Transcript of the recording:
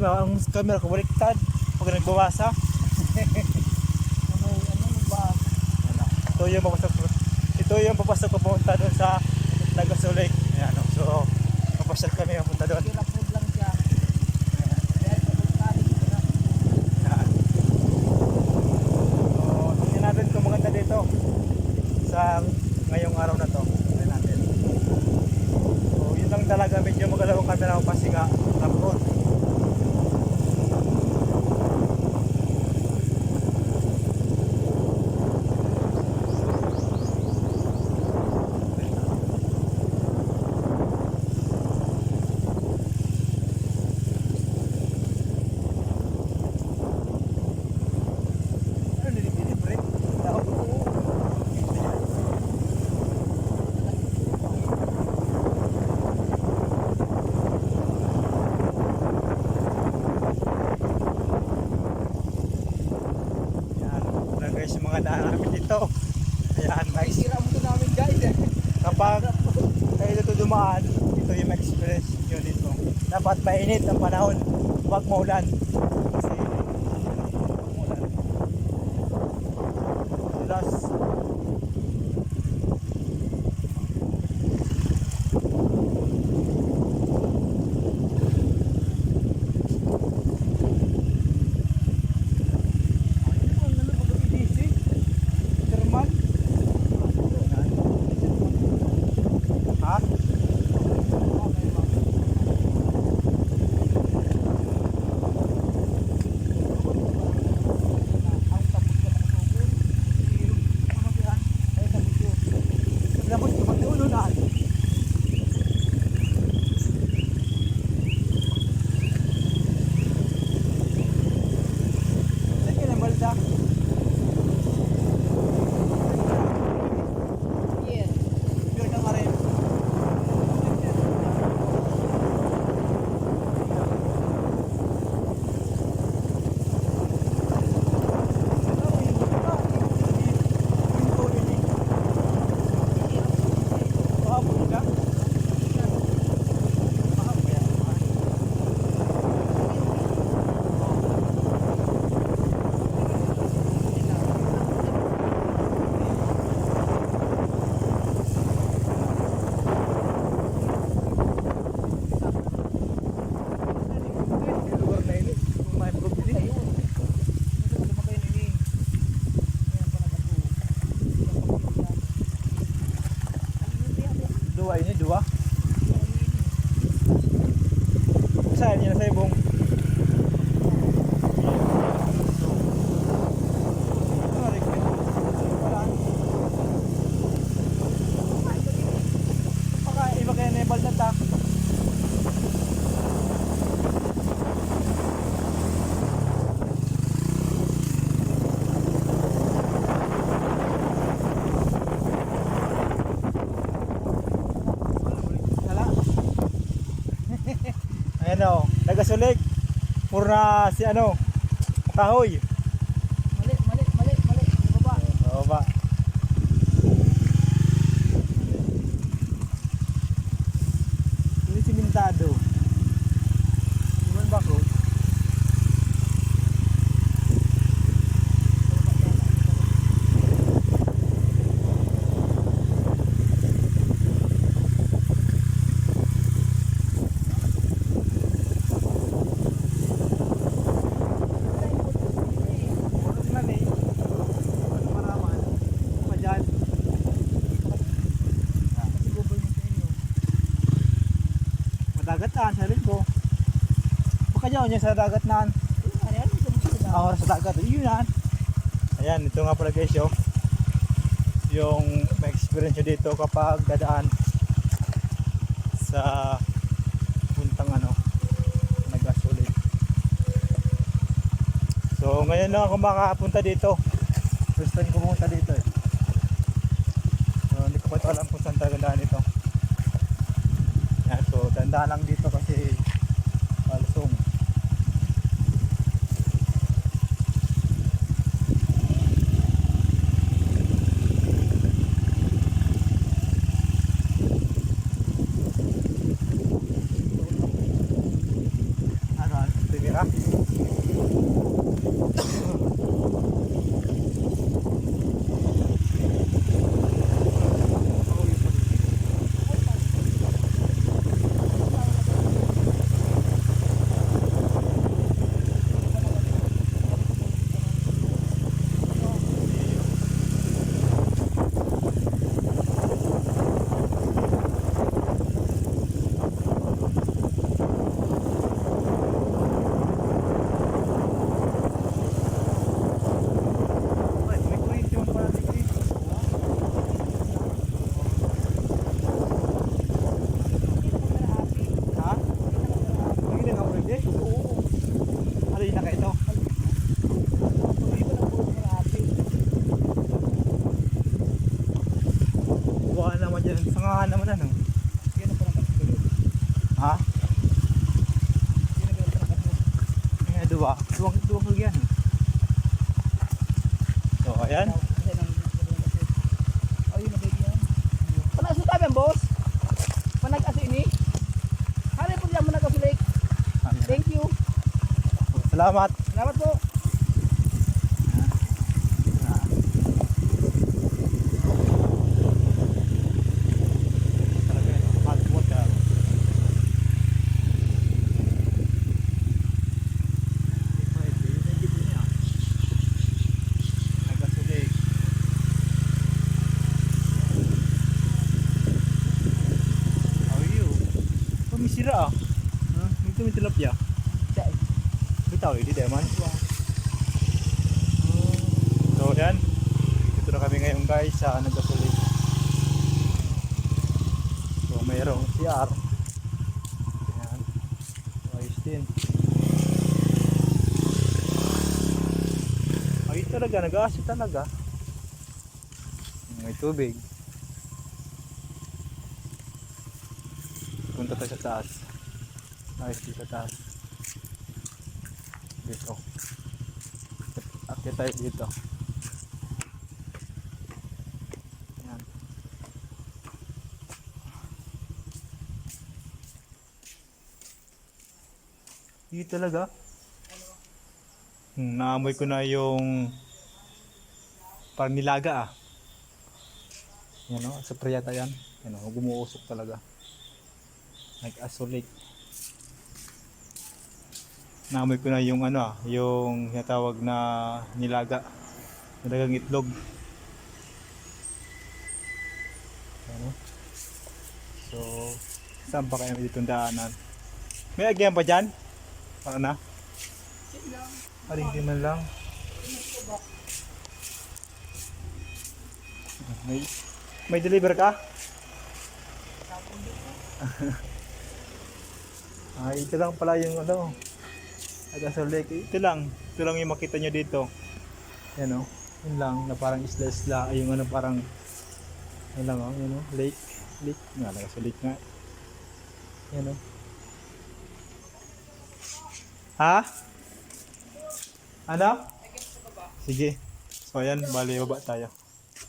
ma ang camera ko baliktad pag nagbabasa. Ano, ano ba? Ito yung papasok ko. Ito yung papasok ko pumunta doon sa Nagasulik. Ayan, oh. so papasok kami pumunta doon. Ayan. Dito sa ngayong araw na to. So, yun lang talaga medyo magalaw ang camera ko kasi nga napod. Ano nililibre? Tao. Yan, wala guys yung mga daan namin dito. Ayan, Ay, guys. sira mo namin guys eh. Kapag kayo dito dumaan, ito yung experience nyo dito. Dapat mainit ang panahon, huwag maulan. Kasi huwag maulan. Plus, Ano ba ba EDC? Thermal? ha? Labot ko mag-ulo na. Sige na balda. Yes. Pure ka rin. lugar na ini, kung may problema. Ayun. Ito ba kayo nini? Ayan pala ba to? Dua ini, dua. Saan yun sa ibong? Baka iba kaya na yung baldat ah. Hala. Ayan o, nagasulig. Pura si ano, kahoy. Mali, mali, mali, mali. Di ba ba? Oo ba? Ini simentado. Gimana ba ko? Oras na ni. Maraman. Majan. Kasi gubol mo sa inyo. Madagat ah, sa rin ko. Baka dyan niya sa dagat naan. Ah, oras sa dagat. Yun yan. Ayan, ito nga pala guys yo. Yung may experience dito kapag dadaan sa puntang ano, nag-asulit. So ngayon lang ako makapunta dito. First time ko pumunta dito eh. So hindi ko pa ito alam kung saan talaga daan ito. Yan, so tandaan lang dito kasi malusong. Ano, ano, sige, Yan, sa nga naman ano. Yan ang parang. Ha? Yan ang parang katulog. Ay, dua. Duwang, duwang kagyan. So, ayan. Ayun na baby yan. Panay sa tabi ang boss. Panay kasi ini. Hari po diyan mo na kasi lake. Ayan. Thank you. Salamat. Salamat po. Pamisira ah. Ha? Dito may tilapia. Dai. Bitaw, hindi tayo man. So yan. Dito na kami ngayon guys sa nagkasulig. So mayroong CR. Yan. Ayos din. Ayos talaga, nag-aasip talaga. May tubig. Punta tayo sa taas. Ayos din sa taas. Dito. Akit tayo dito. Yan. Dito talaga. Hmm, naamoy ko na yung parang nilaga ah. Yan o, sa priyata yan. Yan o, gumuusok talaga. Asolik. Naamoy ko na yung ano ah, yung tinatawag na nilaga. Nilagang itlog. Ano? So, saan pa kaya dito daanan? May agyan pa dyan? Para na? Aling di man lang. May, may deliver ka? Ay, ito lang pala yung ano. Agasol Lake. Ito lang. Ito lang yung makita nyo dito. Yan o. Yun lang. Na parang isla-isla. Ay, yung ano parang yan lang o. Yan o. Lake. Lake. Nga, Agasol Lake nga. Yan o. Ha? Ano? Sige. So ayan, bali baba tayo.